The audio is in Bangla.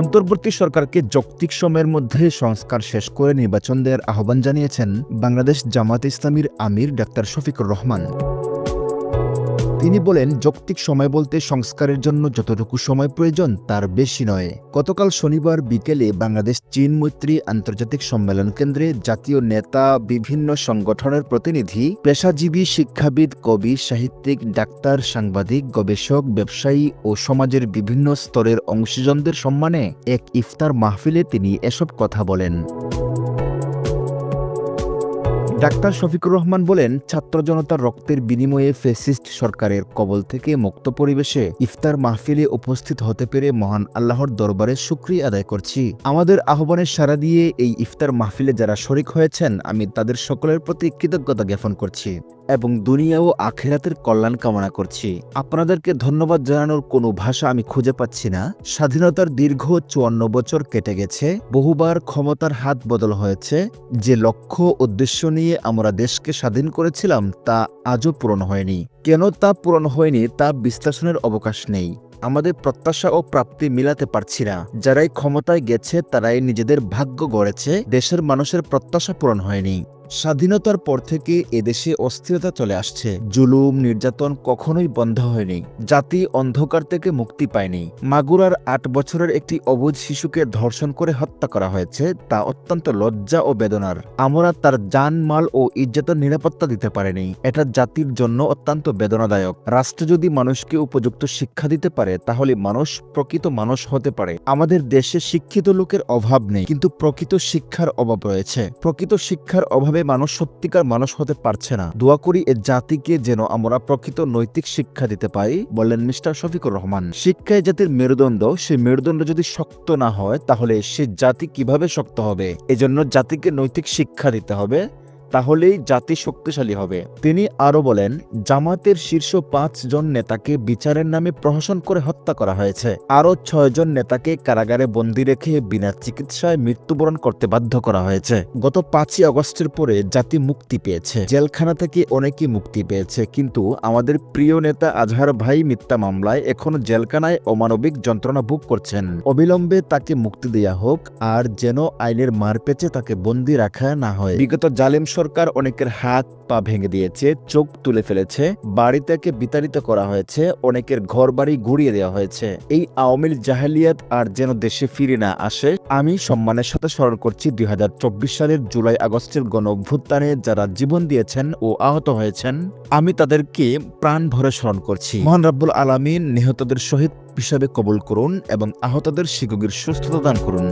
অন্তর্বর্তী সরকারকে যৌক্তিক সময়ের মধ্যে সংস্কার শেষ করে নির্বাচন দেওয়ার আহ্বান জানিয়েছেন বাংলাদেশ জামাত ইসলামীর আমির ডাক্তার শফিকুর রহমান। তিনি বলেন, যৌক্তিক সময় বলতে সংস্কারের জন্য যতটুকু সময় প্রয়োজন, তার বেশি নয়। গতকাল শনিবার বিকেলে বাংলাদেশ চীন মৈত্রী আন্তর্জাতিক সম্মেলন কেন্দ্রে জাতীয় নেতা, বিভিন্ন সংগঠনের প্রতিনিধি, পেশাজীবী শিক্ষাবিদ, কবি, সাহিত্যিক, ডাক্তার, সাংবাদিক, গবেষক, ব্যবসায়ী ও সমাজের বিভিন্ন স্তরের অংশীজনদের সম্মানে এক ইফতার মাহফিলে তিনি এসব কথা বলেন। ডাক্তার শফিকুর রহমান বলেন, ছাত্র জনতার রক্তের বিনিময়ে ফেসিস্ট সরকারের কবল থেকে মুক্ত পরিবেশে ইফতার মাহফিলে উপস্থিত হতে পেরে মহান আল্লাহর দরবারে সুক্রিয়া আদায় করছি। আমাদের আহ্বানের সাড়া দিয়ে এই ইফতার মাহফিলে যারা শরিক হয়েছেন, আমি তাদের সকলের প্রতি কৃতজ্ঞতা জ্ঞাপন করছি। এবং দুনিয়া ও আখেরাতের কল্যাণ কামনা করছি। আপনাদেরকে ধন্যবাদ জানানোর কোনো ভাষা আমি খুঁজে পাচ্ছি না। স্বাধীনতার দীর্ঘ চুয়ান্ন বছর কেটে গেছে। বহুবার ক্ষমতার হাত বদল হয়েছে। যে লক্ষ্য উদ্দেশ্য নিয়ে আমরা দেশকে স্বাধীন করেছিলাম, তা আজও পূরণ হয়নি। কেন তা পূরণ হয়নি, তা বিশ্লেষণের অবকাশ নেই। আমাদের প্রত্যাশা ও প্রাপ্তি মিলাতে পারছি না। যারাই ক্ষমতায় গেছে, তারাই নিজেদের ভাগ্য গড়েছে। দেশের মানুষের প্রত্যাশা পূরণ হয়নি। স্বাধীনতার পর থেকে এদেশে অস্থিরতা চলে আসছে। জুলুম, নির্যাতন কখনোই বন্ধ হয়নি। জাতি অন্ধকার থেকে মুক্তি পায়নি। মাগুরার আট বছরের একটি অবুঝ শিশুকে ধর্ষণ করে হত্যা করা হয়েছে, তা অত্যন্ত লজ্জা ও বেদনার। আমরা তার জান মাল ও ইজ্জতের নিরাপত্তা দিতে পারেনি। এটা জাতির জন্য অত্যন্ত বেদনাদায়ক। রাষ্ট্র যদি মানুষকে উপযুক্ত শিক্ষা দিতে পারে, তাহলে মানুষ প্রকৃত মানুষ হতে পারে। আমাদের দেশে শিক্ষিত লোকের অভাব নেই, কিন্তু প্রকৃত শিক্ষার অভাব রয়েছে। প্রকৃত শিক্ষার অভাবে মানুষ সত্যিকার মানুষ হতে পারছে না। দোয়া করি এ জাতিকে যেন আমরা প্রকৃত নৈতিক শিক্ষা দিতে পারি বললেন মিস্টার শফিকুর রহমান। শিক্ষায় জাতির মেরুদণ্ড, সেই মেরুদণ্ড যদি শক্ত না হয়, তাহলে সে জাতি কীভাবে শক্ত হবে? এজন্য জাতিকে নৈতিক শিক্ষা দিতে হবে। তাহলেই জাতি শক্তিশালী হবে। তিনি আরও বলেন জামাতের শীর্ষ পাঁচ জন নেতাকে বিচারের নামে প্রহসন করে হত্যা করা হয়েছে। আরও ছয়জন নেতাকে কারাগারে বন্দি রেখে বিনা চিকিৎসায় মৃত্যুবরণ করতে বাধ্য করা হয়েছে। গত পাঁচই আগস্টের পরে জাতি মুক্তি পেয়েছে। জেলখানা থেকে অনেকেই মুক্তি পেয়েছে, কিন্তু আমাদের প্রিয় নেতা আজহার ভাই মিথ্যা মামলায় এখনও জেলখানায় অমানবিক যন্ত্রণা ভোগ করছেন। অবিলম্বে তাকে মুক্তি দেয়া হোক, আর যেন আইনের মার মারপেচে তাকে বন্দি রাখা না হয়। বিগত জালেম সরকার অনেকের হাত পা ভেঙে দিয়েছে, চোখ তুলে ফেলেছে বাড়ি থেকে বিতাড়িত করা হয়েছে, অনেকের ঘর বাড়ি ঘুরিয়ে দেওয়া হয়েছে। এই আওয়ামী জাহালিয়াত আর যেন দেশে ফিরে না আসে, আমি সম্মানের সাথে স্মরণ করছি দুই হাজার চব্বিশ সালের জুলাই আগস্টের গণ অভ্যুত্থানে যারা জীবন দিয়েছেন ও আহত হয়েছেন, আমি তাদেরকে প্রাণ ভরে স্মরণ করছি। মহান রাব্বুল আলামিন নিহতদের শহীদ হিসাবে কবুল করুন এবং আহতদের শিক্ষকের সুস্থতা দান করুন।